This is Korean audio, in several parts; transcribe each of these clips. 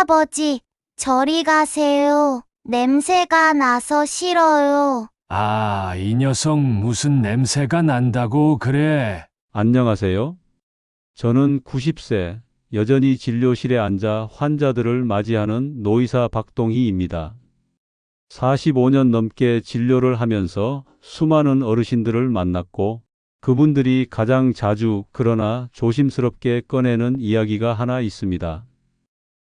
할아버지, 저리 가세요. 냄새가 나서 싫어요. 아, 이 녀석 무슨 냄새가 난다고 그래. 안녕하세요. 저는 90세, 여전히 진료실에 앉아 환자들을 맞이하는 노의사 박동희입니다. 45년 넘게 진료를 하면서 수많은 어르신들을 만났고 그분들이 가장 자주 그러나 조심스럽게 꺼내는 이야기가 하나 있습니다.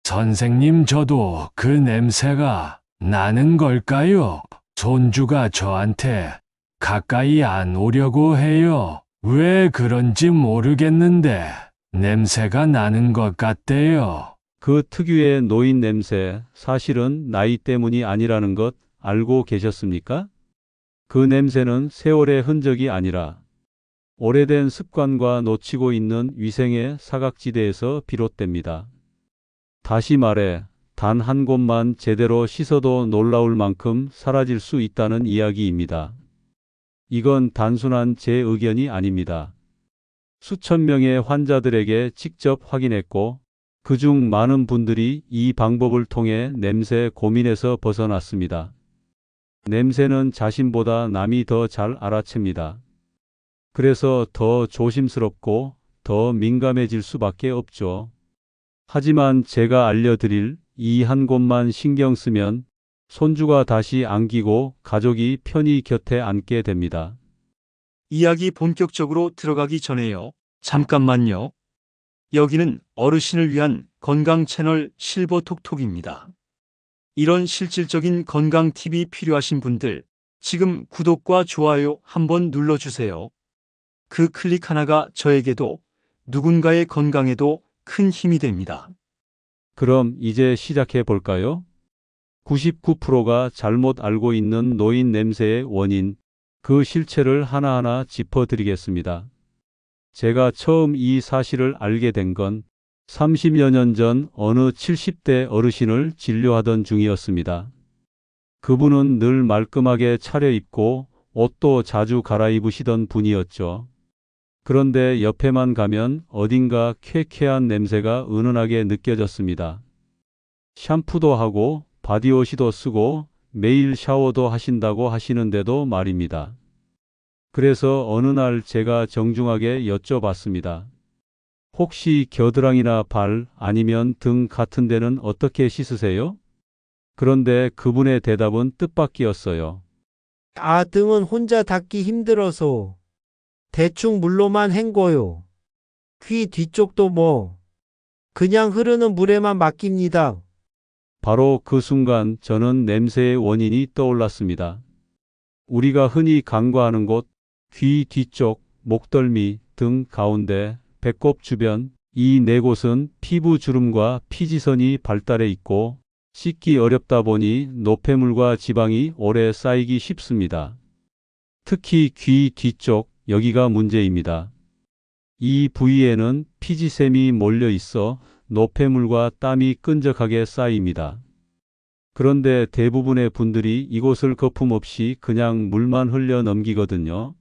선생님, 저도 그 냄새가 나는 걸까요? 손주가 저한테 가까이 안 오려고 해요. 왜 그런지 모르겠는데 냄새가 나는 것 같대요. 그 특유의 노인 냄새, 사실은 나이 때문이 아니라는 것 알고 계셨습니까? 그 냄새는 세월의 흔적이 아니라 오래된 습관과 놓치고 있는 위생의 사각지대에서 비롯됩니다. 다시 말해, 단 한 곳만 제대로 씻어도 놀라울 만큼 사라질 수 있다는 이야기입니다. 이건 단순한 제 의견이 아닙니다. 수천 명의 환자들에게 직접 확인했고, 그중 많은 분들이 이 방법을 통해 냄새 고민에서 벗어났습니다. 냄새는 자신보다 남이 더 잘 알아챕니다. 그래서 더 조심스럽고 더 민감해질 수밖에 없죠. 하지만 제가 알려드릴 이 한 곳만 신경 쓰면 손주가 다시 안기고 가족이 편히 곁에 앉게 됩니다. 이야기 본격적으로 들어가기 전에요. 잠깐만요. 여기는 어르신을 위한 건강 채널 실버 톡톡입니다. 이런 실질적인 건강 팁이 필요하신 분들, 지금 구독과 좋아요 한번 눌러주세요. 그 클릭 하나가 저에게도 누군가의 건강에도 큰 힘이 됩니다. 그럼 이제 시작해 볼까요? 99%가 잘못 알고 있는 노인 냄새의 원인, 그 실체를 하나하나 짚어드리겠습니다. 제가 처음 이 사실을 알게 된 건 30여 년 전 어느 70대 어르신을 진료하던 중이었습니다. 그분은 늘 말끔하게 차려입고 옷도 자주 갈아입으시던 분이었죠. 그런데 옆에만 가면 어딘가 쾌쾌한 냄새가 은은하게 느껴졌습니다. 샴푸도 하고 바디워시도 쓰고 매일 샤워도 하신다고 하시는데도 말입니다. 그래서 어느 날 제가 정중하게 여쭤봤습니다. 혹시 겨드랑이나 발 아니면 등 같은 데는 어떻게 씻으세요? 그런데 그분의 대답은 뜻밖이었어요. 아, 등은 혼자 닦기 힘들어서 대충 물로만 헹궈요. 귀 뒤쪽도 뭐 그냥 흐르는 물에만 맡깁니다. 바로 그 순간 저는 냄새의 원인이 떠올랐습니다. 우리가 흔히 간과하는 곳, 귀 뒤쪽, 목덜미, 등 가운데, 배꼽 주변, 이 네 곳은 피부 주름과 피지선이 발달해 있고 씻기 어렵다 보니 노폐물과 지방이 오래 쌓이기 쉽습니다. 특히 귀 뒤쪽, 여기가 문제입니다. 이 부위에는 피지샘이 몰려 있어 노폐물과 땀이 끈적하게 쌓입니다. 그런데 대부분의 분들이 이곳을 거품 없이 그냥 물만 흘려 넘기거든요.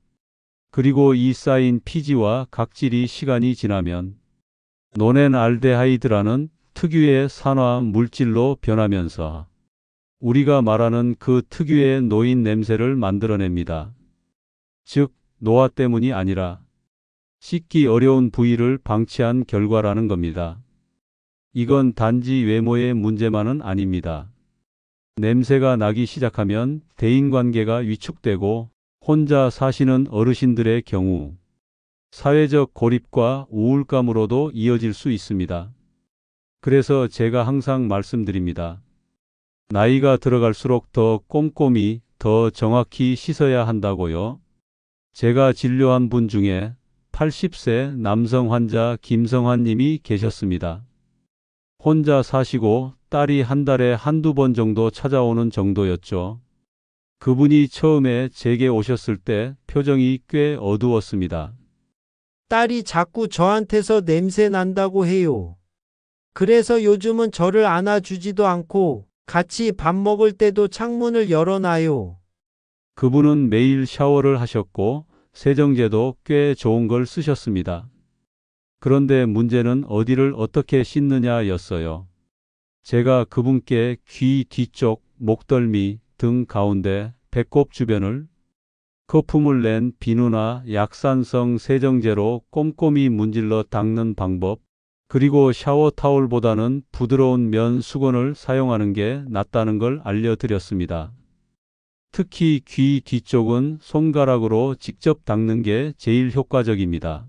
그리고 이 쌓인 피지와 각질이 시간이 지나면 노넨알데하이드라는 특유의 산화 물질로 변하면서 우리가 말하는 그 특유의 노인 냄새를 만들어냅니다. 즉, 노화 때문이 아니라 씻기 어려운 부위를 방치한 결과라는 겁니다. 이건 단지 외모의 문제만은 아닙니다. 냄새가 나기 시작하면 대인관계가 위축되고 혼자 사시는 어르신들의 경우 사회적 고립과 우울감으로도 이어질 수 있습니다. 그래서 제가 항상 말씀드립니다. 나이가 들어갈수록 더 꼼꼼히, 더 정확히 씻어야 한다고요. 제가 진료한 분 중에 80세 남성 환자 김성환 님이 계셨습니다. 혼자 사시고 딸이 한 달에 한두 번 정도 찾아오는 정도였죠. 그분이 처음에 제게 오셨을 때 표정이 꽤 어두웠습니다. 딸이 자꾸 저한테서 냄새 난다고 해요. 그래서 요즘은 저를 안아주지도 않고 같이 밥 먹을 때도 창문을 열어놔요. 그분은 매일 샤워를 하셨고 세정제도 꽤 좋은 걸 쓰셨습니다. 그런데 문제는 어디를 어떻게 씻느냐였어요. 제가 그분께 귀 뒤쪽, 목덜미 등 가운데, 배꼽 주변을 거품을 낸 비누나 약산성 세정제로 꼼꼼히 문질러 닦는 방법, 그리고 샤워 타올보다는 부드러운 면 수건을 사용하는 게 낫다는 걸 알려드렸습니다. 특히 귀 뒤쪽은 손가락으로 직접 닦는 게 제일 효과적입니다.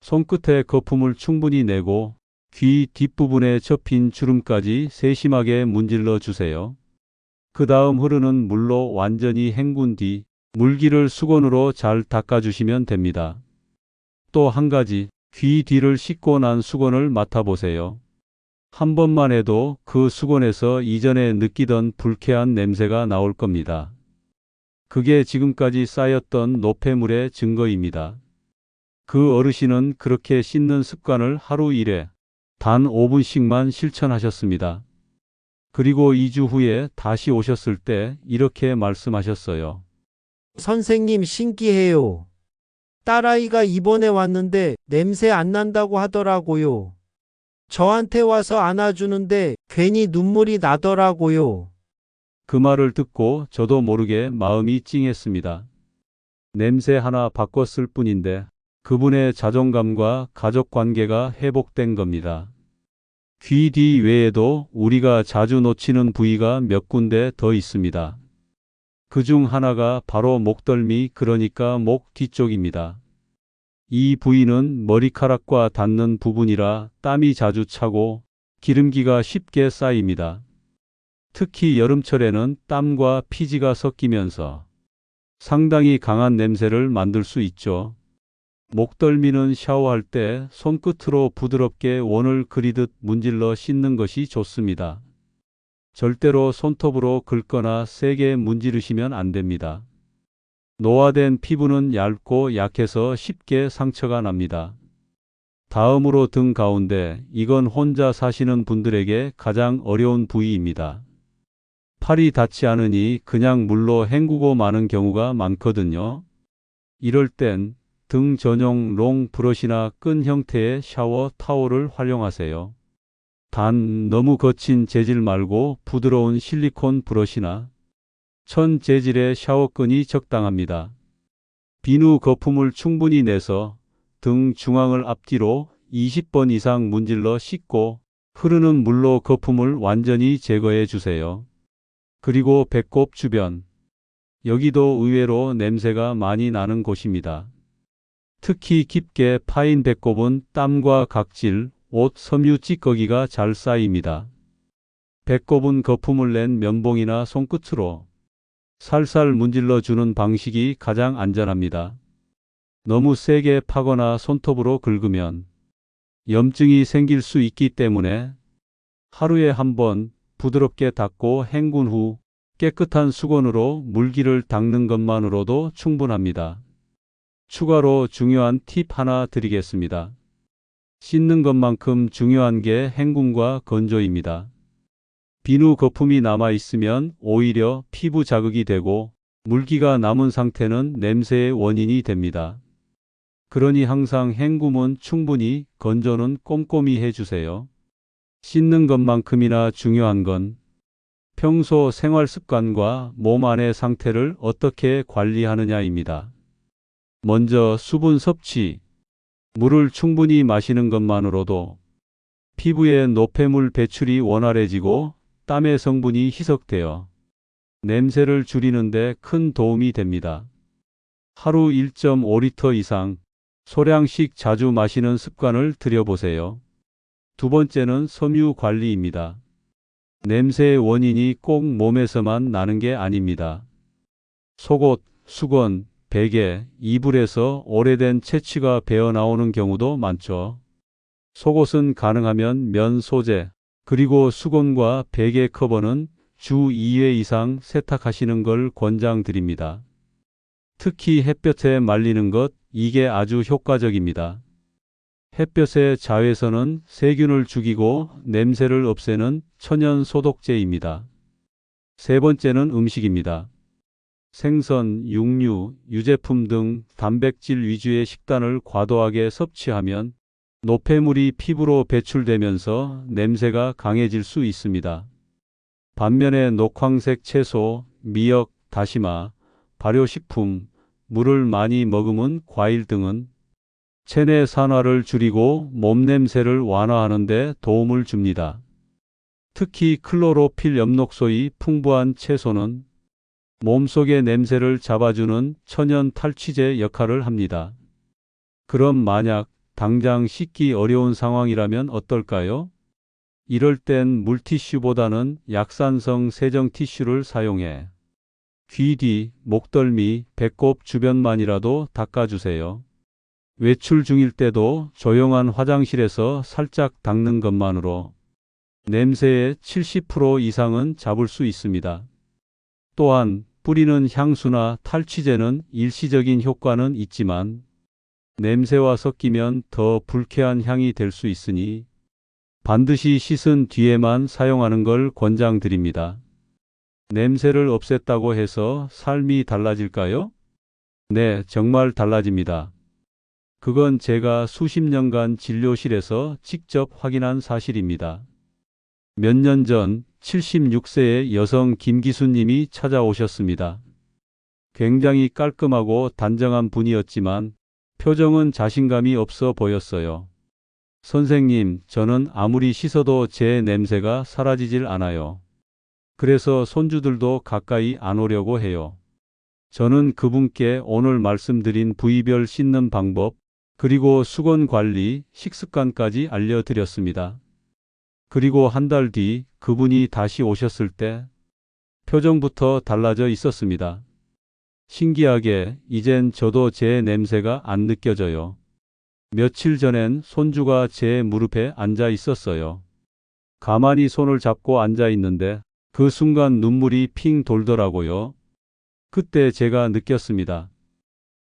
손끝에 거품을 충분히 내고 귀 뒷부분에 접힌 주름까지 세심하게 문질러 주세요. 그 다음 흐르는 물로 완전히 헹군 뒤 물기를 수건으로 잘 닦아주시면 됩니다. 또 한 가지, 귀 뒤를 씻고 난 수건을 맡아보세요. 한 번만 해도 그 수건에서 이전에 느끼던 불쾌한 냄새가 나올 겁니다. 그게 지금까지 쌓였던 노폐물의 증거입니다. 그 어르신은 그렇게 씻는 습관을 하루 일에 단 5분씩만 실천하셨습니다. 그리고 2주 후에 다시 오셨을 때 이렇게 말씀하셨어요. 선생님 신기해요. 딸아이가 이번에 왔는데 냄새 안 난다고 하더라고요. 저한테 와서 안아주는데 괜히 눈물이 나더라고요. 그 말을 듣고 저도 모르게 마음이 찡했습니다. 냄새 하나 바꿨을 뿐인데 그분의 자존감과 가족 관계가 회복된 겁니다. 귀 뒤 외에도 우리가 자주 놓치는 부위가 몇 군데 더 있습니다. 그 중 하나가 바로 목덜미 그러니까 목 뒤쪽입니다. 이 부위는 머리카락과 닿는 부분이라 땀이 자주 차고 기름기가 쉽게 쌓입니다. 특히 여름철에는 땀과 피지가 섞이면서 상당히 강한 냄새를 만들 수 있죠. 목덜미는 샤워할 때 손끝으로 부드럽게 원을 그리듯 문질러 씻는 것이 좋습니다. 절대로 손톱으로 긁거나 세게 문지르시면 안 됩니다. 노화된 피부는 얇고 약해서 쉽게 상처가 납니다. 다음으로 등 가운데 이건 혼자 사시는 분들에게 가장 어려운 부위입니다. 팔이 닿지 않으니 그냥 물로 헹구고 마는 경우가 많거든요. 이럴 땐 등 전용 롱 브러시나 끈 형태의 샤워 타올을 활용하세요. 단 너무 거친 재질 말고 부드러운 실리콘 브러시나 천 재질의 샤워끈이 적당합니다. 비누 거품을 충분히 내서 등 중앙을 앞뒤로 20번 이상 문질러 씻고 흐르는 물로 거품을 완전히 제거해 주세요. 그리고 배꼽 주변. 여기도 의외로 냄새가 많이 나는 곳입니다. 특히 깊게 파인 배꼽은 땀과 각질, 옷, 섬유 찌꺼기가 잘 쌓입니다. 배꼽은 거품을 낸 면봉이나 손끝으로 살살 문질러 주는 방식이 가장 안전합니다. 너무 세게 파거나 손톱으로 긁으면 염증이 생길 수 있기 때문에 하루에 한 번 부드럽게 닦고 헹군 후 깨끗한 수건으로 물기를 닦는 것만으로도 충분합니다. 추가로 중요한 팁 하나 드리겠습니다. 씻는 것만큼 중요한 게 헹굼과 건조입니다. 비누 거품이 남아 있으면 오히려 피부 자극이 되고 물기가 남은 상태는 냄새의 원인이 됩니다. 그러니 항상 헹굼은 충분히 건조는 꼼꼼히 해주세요. 씻는 것만큼이나 중요한 건 평소 생활 습관과 몸 안의 상태를 어떻게 관리하느냐입니다. 먼저 수분 섭취. 물을 충분히 마시는 것만으로도 피부의 노폐물 배출이 원활해지고 땀의 성분이 희석되어 냄새를 줄이는데 큰 도움이 됩니다. 하루 1.5리터 이상 소량씩 자주 마시는 습관을 들여보세요. 두 번째는 섬유 관리입니다. 냄새의 원인이 꼭 몸에서만 나는 게 아닙니다. 속옷, 수건, 베개, 이불에서 오래된 채취가 배어 나오는 경우도 많죠. 속옷은 가능하면 면 소재, 그리고 수건과 베개 커버는 주 2회 이상 세탁하시는 걸 권장드립니다. 특히 햇볕에 말리는 것, 이게 아주 효과적입니다. 햇볕의 자외선은 세균을 죽이고 냄새를 없애는 천연 소독제입니다. 세 번째는 음식입니다. 생선, 육류, 유제품 등 단백질 위주의 식단을 과도하게 섭취하면 노폐물이 피부로 배출되면서 냄새가 강해질 수 있습니다. 반면에 녹황색 채소, 미역, 다시마, 발효식품, 물을 많이 머금은 과일 등은 체내 산화를 줄이고 몸 냄새를 완화하는 데 도움을 줍니다. 특히 클로로필 엽록소의 풍부한 채소는 몸속의 냄새를 잡아주는 천연 탈취제 역할을 합니다. 그럼 만약 당장 씻기 어려운 상황이라면 어떨까요? 이럴 땐 물티슈보다는 약산성 세정 티슈를 사용해 귀 뒤, 목덜미, 배꼽 주변만이라도 닦아주세요. 외출 중일 때도 조용한 화장실에서 살짝 닦는 것만으로 냄새의 70% 이상은 잡을 수 있습니다. 또한 뿌리는 향수나 탈취제는 일시적인 효과는 있지만 냄새와 섞이면 더 불쾌한 향이 될 수 있으니 반드시 씻은 뒤에만 사용하는 걸 권장드립니다. 냄새를 없앴다고 해서 삶이 달라질까요? 네, 정말 달라집니다. 그건 제가 수십 년간 진료실에서 직접 확인한 사실입니다. 몇 년 전 76세의 여성 김기수님이 찾아오셨습니다. 굉장히 깔끔하고 단정한 분이었지만 표정은 자신감이 없어 보였어요. 선생님, 저는 아무리 씻어도 제 냄새가 사라지질 않아요. 그래서 손주들도 가까이 안 오려고 해요. 저는 그분께 오늘 말씀드린 부위별 씻는 방법, 그리고 수건 관리, 식습관까지 알려드렸습니다. 그리고 한 달 뒤 그분이 다시 오셨을 때 표정부터 달라져 있었습니다. 신기하게 이젠 저도 제 냄새가 안 느껴져요. 며칠 전엔 손주가 제 무릎에 앉아 있었어요. 가만히 손을 잡고 앉아 있는데 그 순간 눈물이 핑 돌더라고요. 그때 제가 느꼈습니다.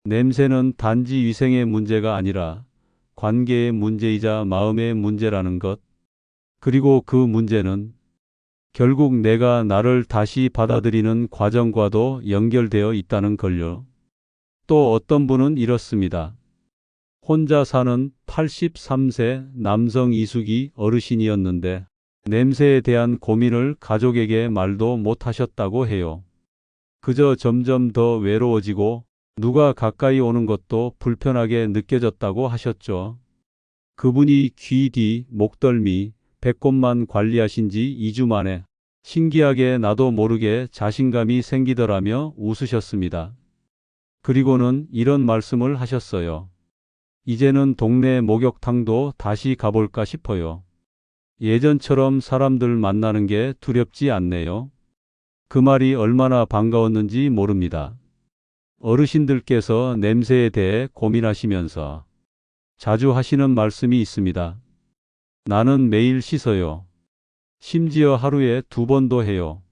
냄새는 단지 위생의 문제가 아니라 관계의 문제이자 마음의 문제라는 것. 그리고 그 문제는 결국 내가 나를 다시 받아들이는 과정과도 연결되어 있다는 걸요. 또 어떤 분은 이렇습니다. 혼자 사는 83세 남성 이숙이 어르신이었는데 냄새에 대한 고민을 가족에게 말도 못 하셨다고 해요. 그저 점점 더 외로워지고 누가 가까이 오는 것도 불편하게 느껴졌다고 하셨죠. 그분이 귀 뒤, 목덜미, 배꼽만 관리하신 지 2주 만에 신기하게 나도 모르게 자신감이 생기더라며 웃으셨습니다. 그리고는 이런 말씀을 하셨어요. 이제는 동네 목욕탕도 다시 가볼까 싶어요. 예전처럼 사람들 만나는 게 두렵지 않네요. 그 말이 얼마나 반가웠는지 모릅니다. 어르신들께서 냄새에 대해 고민하시면서 자주 하시는 말씀이 있습니다. 나는 매일 씻어요. 심지어 하루에 두 번도 해요.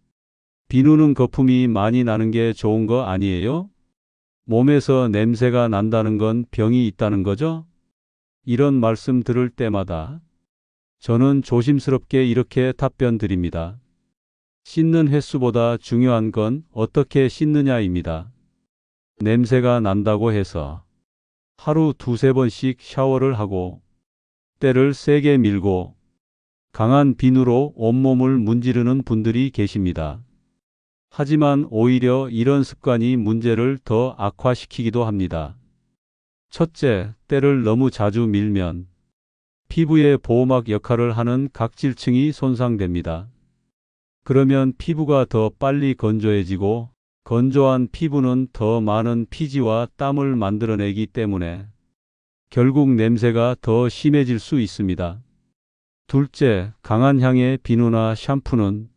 비누는 거품이 많이 나는 게 좋은 거 아니에요? 몸에서 냄새가 난다는 건 병이 있다는 거죠? 이런 말씀 들을 때마다 저는 조심스럽게 이렇게 답변 드립니다. 씻는 횟수보다 중요한 건 어떻게 씻느냐입니다. 냄새가 난다고 해서 하루 두세 번씩 샤워를 하고 때를 세게 밀고 강한 비누로 온몸을 문지르는 분들이 계십니다. 하지만 오히려 이런 습관이 문제를 더 악화시키기도 합니다. 첫째, 때를 너무 자주 밀면 피부의 보호막 역할을 하는 각질층이 손상됩니다. 그러면 피부가 더 빨리 건조해지고 건조한 피부는 더 많은 피지와 땀을 만들어내기 때문에 결국 냄새가 더 심해질 수 있습니다. 둘째, 강한 향의 비누나 샴푸는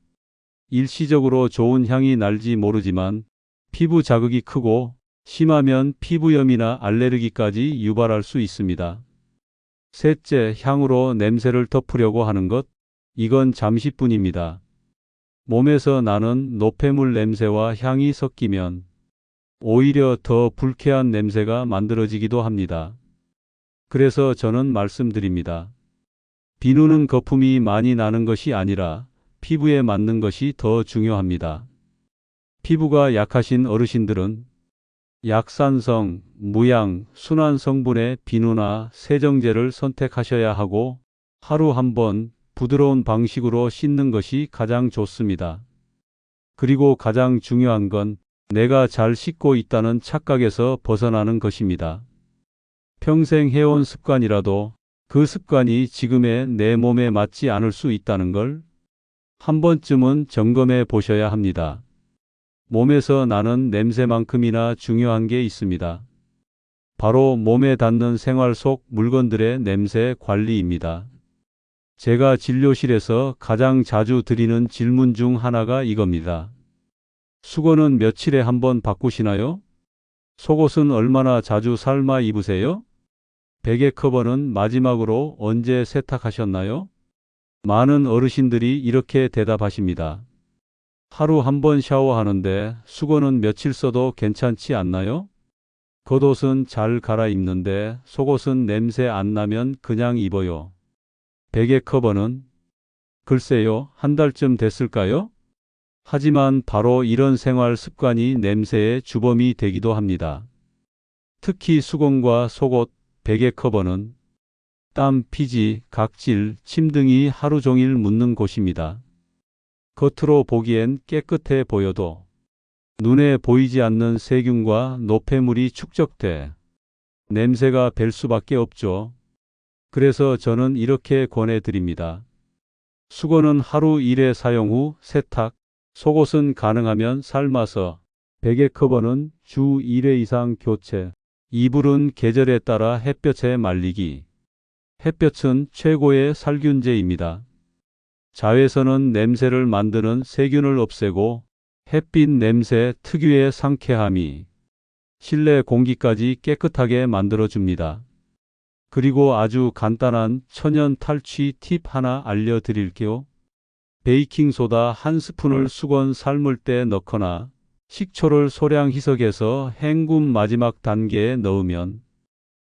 일시적으로 좋은 향이 날지 모르지만 피부 자극이 크고 심하면 피부염이나 알레르기까지 유발할 수 있습니다. 셋째, 향으로 냄새를 덮으려고 하는 것, 이건 잠시뿐입니다. 몸에서 나는 노폐물 냄새와 향이 섞이면 오히려 더 불쾌한 냄새가 만들어지기도 합니다. 그래서 저는 말씀드립니다. 비누는 거품이 많이 나는 것이 아니라 피부에 맞는 것이 더 중요합니다. 피부가 약하신 어르신들은 약산성, 무양, 순한 성분의 비누나 세정제를 선택하셔야 하고 하루 한 번 부드러운 방식으로 씻는 것이 가장 좋습니다. 그리고 가장 중요한 건 내가 잘 씻고 있다는 착각에서 벗어나는 것입니다. 평생 해온 습관이라도 그 습관이 지금의 내 몸에 맞지 않을 수 있다는 걸 한 번쯤은 점검해 보셔야 합니다. 몸에서 나는 냄새만큼이나 중요한 게 있습니다. 바로 몸에 닿는 생활 속 물건들의 냄새 관리입니다. 제가 진료실에서 가장 자주 드리는 질문 중 하나가 이겁니다. 수건은 며칠에 한 번 바꾸시나요? 속옷은 얼마나 자주 삶아 입으세요? 베개 커버는 마지막으로 언제 세탁하셨나요? 많은 어르신들이 이렇게 대답하십니다. 하루 한 번 샤워하는데 수건은 며칠 써도 괜찮지 않나요? 겉옷은 잘 갈아입는데 속옷은 냄새 안 나면 그냥 입어요. 베개 커버는 글쎄요, 한 달쯤 됐을까요? 하지만 바로 이런 생활 습관이 냄새의 주범이 되기도 합니다. 특히 수건과 속옷, 베개 커버는 땀, 피지, 각질, 침 등이 하루 종일 묻는 곳입니다. 겉으로 보기엔 깨끗해 보여도 눈에 보이지 않는 세균과 노폐물이 축적돼 냄새가 뵐 수밖에 없죠. 그래서 저는 이렇게 권해드립니다. 수건은 하루 1회 사용 후 세탁, 속옷은 가능하면 삶아서, 베개 커버는 주 1회 이상 교체, 이불은 계절에 따라 햇볕에 말리기. 햇볕은 최고의 살균제입니다. 자외선은 냄새를 만드는 세균을 없애고 햇빛 냄새 특유의 상쾌함이 실내 공기까지 깨끗하게 만들어줍니다. 그리고 아주 간단한 천연 탈취 팁 하나 알려드릴게요. 베이킹소다 한 스푼을 수건 삶을 때 넣거나 식초를 소량 희석해서 헹굼 마지막 단계에 넣으면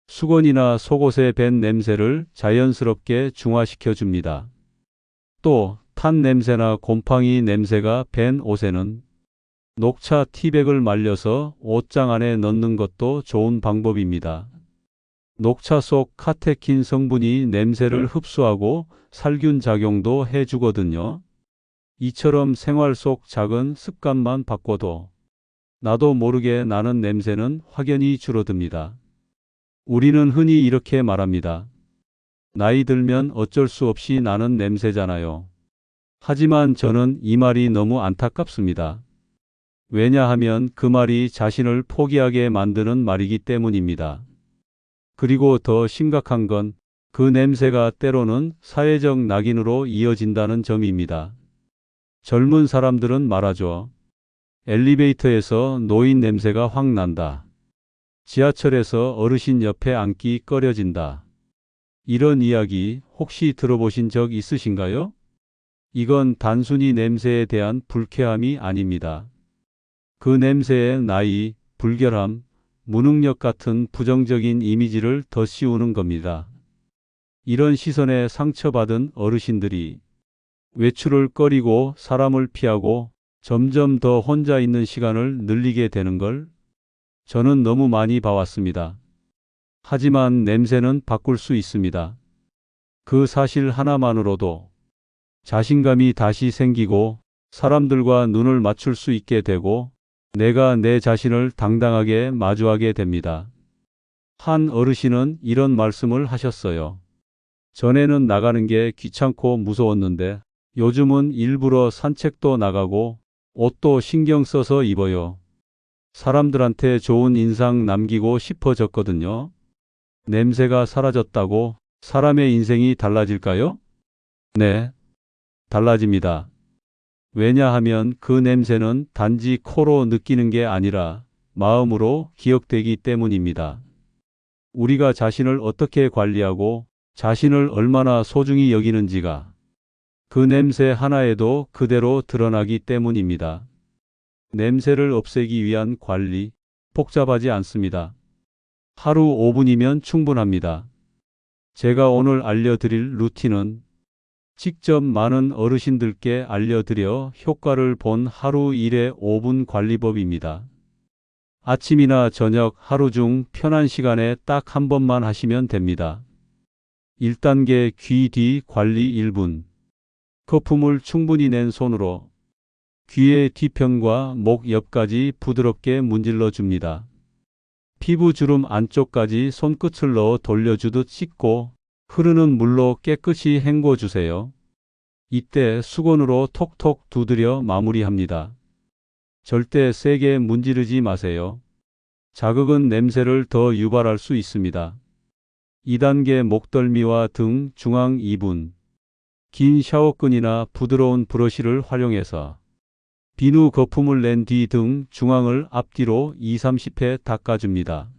수건이나 속옷에 밴 냄새를 자연스럽게 중화시켜 줍니다. 또 탄 냄새나 곰팡이 냄새가 밴 옷에는 녹차 티백을 말려서 옷장 안에 넣는 것도 좋은 방법입니다. 녹차 속 카테킨 성분이 냄새를 흡수하고 살균 작용도 해주거든요. 이처럼 생활 속 작은 습관만 바꿔도 나도 모르게 나는 냄새는 확연히 줄어듭니다. 우리는 흔히 이렇게 말합니다. 나이 들면 어쩔 수 없이 나는 냄새잖아요. 하지만 저는 이 말이 너무 안타깝습니다. 왜냐하면 그 말이 자신을 포기하게 만드는 말이기 때문입니다. 그리고 더 심각한 건 그 냄새가 때로는 사회적 낙인으로 이어진다는 점입니다. 젊은 사람들은 말하죠. 엘리베이터에서 노인 냄새가 확 난다. 지하철에서 어르신 옆에 앉기 꺼려진다. 이런 이야기 혹시 들어보신 적 있으신가요? 이건 단순히 냄새에 대한 불쾌함이 아닙니다. 그 냄새에 나이, 불결함, 무능력 같은 부정적인 이미지를 더 씌우는 겁니다. 이런 시선에 상처받은 어르신들이 외출을 꺼리고 사람을 피하고 점점 더 혼자 있는 시간을 늘리게 되는 걸 저는 너무 많이 봐왔습니다. 하지만 냄새는 바꿀 수 있습니다. 그 사실 하나만으로도 자신감이 다시 생기고 사람들과 눈을 맞출 수 있게 되고 내가 내 자신을 당당하게 마주하게 됩니다. 한 어르신은 이런 말씀을 하셨어요. 전에는 나가는 게 귀찮고 무서웠는데 요즘은 일부러 산책도 나가고 옷도 신경 써서 입어요. 사람들한테 좋은 인상 남기고 싶어졌거든요. 냄새가 사라졌다고 사람의 인생이 달라질까요? 네, 달라집니다. 왜냐하면 그 냄새는 단지 코로 느끼는 게 아니라 마음으로 기억되기 때문입니다. 우리가 자신을 어떻게 관리하고 자신을 얼마나 소중히 여기는지가 그 냄새 하나에도 그대로 드러나기 때문입니다. 냄새를 없애기 위한 관리, 복잡하지 않습니다. 하루 5분이면 충분합니다. 제가 오늘 알려드릴 루틴은 직접 많은 어르신들께 알려드려 효과를 본 하루 일의 5분 관리법입니다. 아침이나 저녁 하루 중 편한 시간에 딱 한 번만 하시면 됩니다. 1단계 귀 뒤 관리 1분. 거품을 충분히 낸 손으로 귀의 뒤편과 목 옆까지 부드럽게 문질러 줍니다. 피부 주름 안쪽까지 손끝을 넣어 돌려주듯 씻고 흐르는 물로 깨끗이 헹궈 주세요. 이때 수건으로 톡톡 두드려 마무리합니다. 절대 세게 문지르지 마세요. 자극은 냄새를 더 유발할 수 있습니다. 2단계 목덜미와 등 중앙 2분. 긴 샤워끈이나 부드러운 브러쉬를 활용해서 비누 거품을 낸 뒤 등 중앙을 앞뒤로 2, 30회 닦아줍니다.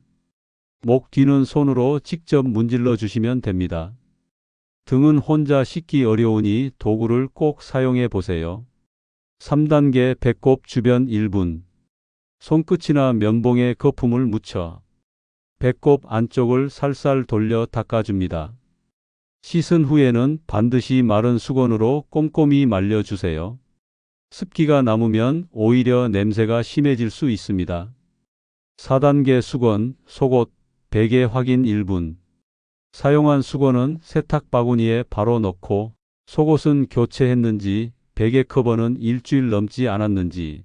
목 뒤는 손으로 직접 문질러 주시면 됩니다. 등은 혼자 씻기 어려우니 도구를 꼭 사용해 보세요. 3단계 배꼽 주변 1분. 손끝이나 면봉에 거품을 묻혀 배꼽 안쪽을 살살 돌려 닦아줍니다. 씻은 후에는 반드시 마른 수건으로 꼼꼼히 말려주세요. 습기가 남으면 오히려 냄새가 심해질 수 있습니다. 4단계 수건, 속옷, 베개 확인 1분. 사용한 수건은 세탁 바구니에 바로 넣고 속옷은 교체했는지 베개 커버는 일주일 넘지 않았는지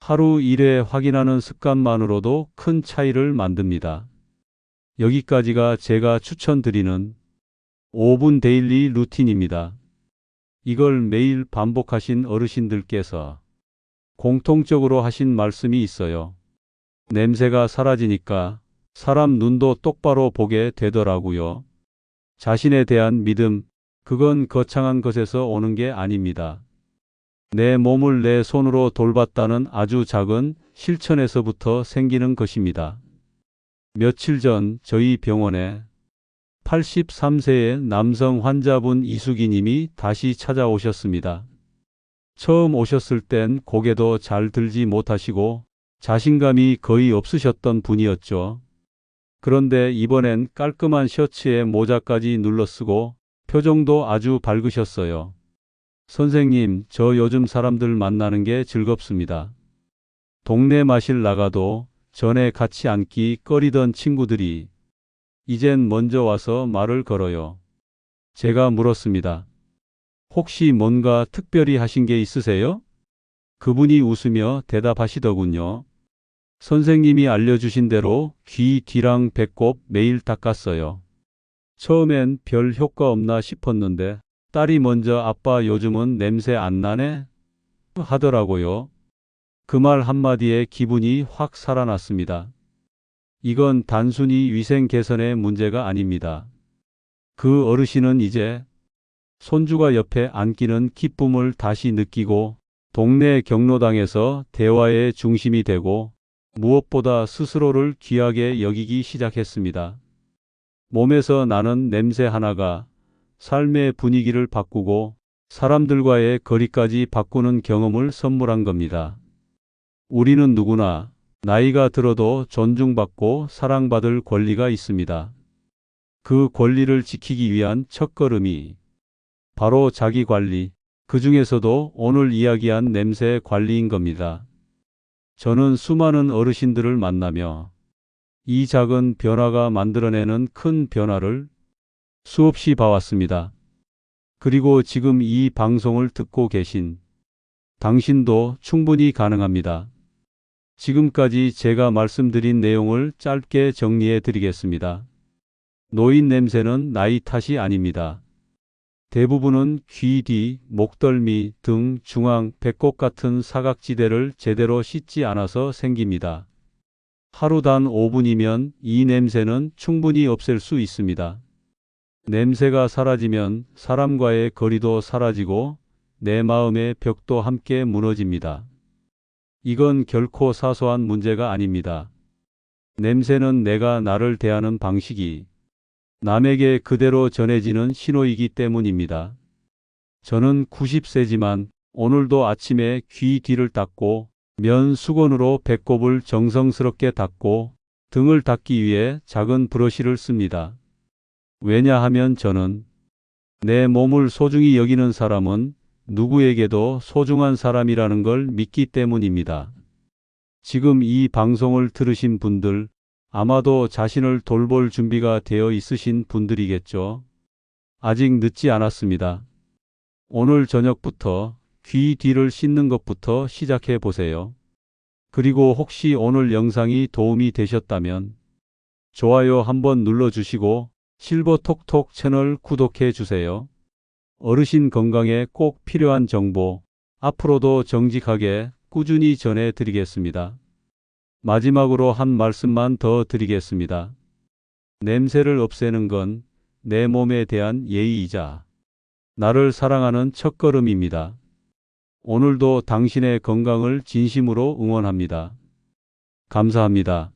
하루 1회 확인하는 습관만으로도 큰 차이를 만듭니다. 여기까지가 제가 추천드리는 5분 데일리 루틴입니다. 이걸 매일 반복하신 어르신들께서 공통적으로 하신 말씀이 있어요. 냄새가 사라지니까 사람 눈도 똑바로 보게 되더라고요. 자신에 대한 믿음, 그건 거창한 것에서 오는 게 아닙니다. 내 몸을 내 손으로 돌봤다는 아주 작은 실천에서부터 생기는 것입니다. 며칠 전 저희 병원에 83세의 남성 환자분 이수기 님이 다시 찾아오셨습니다. 처음 오셨을 땐 고개도 잘 들지 못하시고 자신감이 거의 없으셨던 분이었죠. 그런데 이번엔 깔끔한 셔츠에 모자까지 눌러쓰고 표정도 아주 밝으셨어요. 선생님, 저 요즘 사람들 만나는 게 즐겁습니다. 동네 마실 나가도 전에 같이 앉기 꺼리던 친구들이 이젠 먼저 와서 말을 걸어요. 제가 물었습니다. 혹시 뭔가 특별히 하신 게 있으세요? 그분이 웃으며 대답하시더군요. 선생님이 알려주신 대로 귀 뒤랑 배꼽 매일 닦았어요. 처음엔 별 효과 없나 싶었는데 딸이 먼저 아빠 요즘은 냄새 안 나네? 하더라고요. 그 말 한마디에 기분이 확 살아났습니다. 이건 단순히 위생 개선의 문제가 아닙니다. 그 어르신은 이제 손주가 옆에 앉기는 기쁨을 다시 느끼고 동네 경로당에서 대화의 중심이 되고 무엇보다 스스로를 귀하게 여기기 시작했습니다. 몸에서 나는 냄새 하나가 삶의 분위기를 바꾸고 사람들과의 거리까지 바꾸는 경험을 선물한 겁니다. 우리는 누구나 나이가 들어도 존중받고 사랑받을 권리가 있습니다. 그 권리를 지키기 위한 첫걸음이 바로 자기 관리, 그 중에서도 오늘 이야기한 냄새 관리인 겁니다. 저는 수많은 어르신들을 만나며 이 작은 변화가 만들어내는 큰 변화를 수없이 봐왔습니다. 그리고 지금 이 방송을 듣고 계신 당신도 충분히 가능합니다. 지금까지 제가 말씀드린 내용을 짧게 정리해 드리겠습니다. 노인 냄새는 나이 탓이 아닙니다. 대부분은 귀 뒤, 목덜미, 등, 중앙, 배꼽 같은 사각지대를 제대로 씻지 않아서 생깁니다. 하루 단 5분이면 이 냄새는 충분히 없앨 수 있습니다. 냄새가 사라지면 사람과의 거리도 사라지고 내 마음의 벽도 함께 무너집니다. 이건 결코 사소한 문제가 아닙니다. 냄새는 내가 나를 대하는 방식이 남에게 그대로 전해지는 신호이기 때문입니다. 저는 90세지만 오늘도 아침에 귀 뒤를 닦고 면 수건으로 배꼽을 정성스럽게 닦고 등을 닦기 위해 작은 브러쉬를 씁니다. 왜냐하면 저는 내 몸을 소중히 여기는 사람은 누구에게도 소중한 사람이라는 걸 믿기 때문입니다. 지금 이 방송을 들으신 분들 아마도 자신을 돌볼 준비가 되어 있으신 분들이겠죠. 아직 늦지 않았습니다. 오늘 저녁부터 귀 뒤를 씻는 것부터 시작해 보세요. 그리고 혹시 오늘 영상이 도움이 되셨다면 좋아요 한번 눌러주시고 실버톡톡 채널 구독해 주세요. 어르신 건강에 꼭 필요한 정보 앞으로도 정직하게 꾸준히 전해 드리겠습니다. 마지막으로 한 말씀만 더 드리겠습니다. 냄새를 없애는 건 내 몸에 대한 예의이자 나를 사랑하는 첫걸음입니다. 오늘도 당신의 건강을 진심으로 응원합니다. 감사합니다.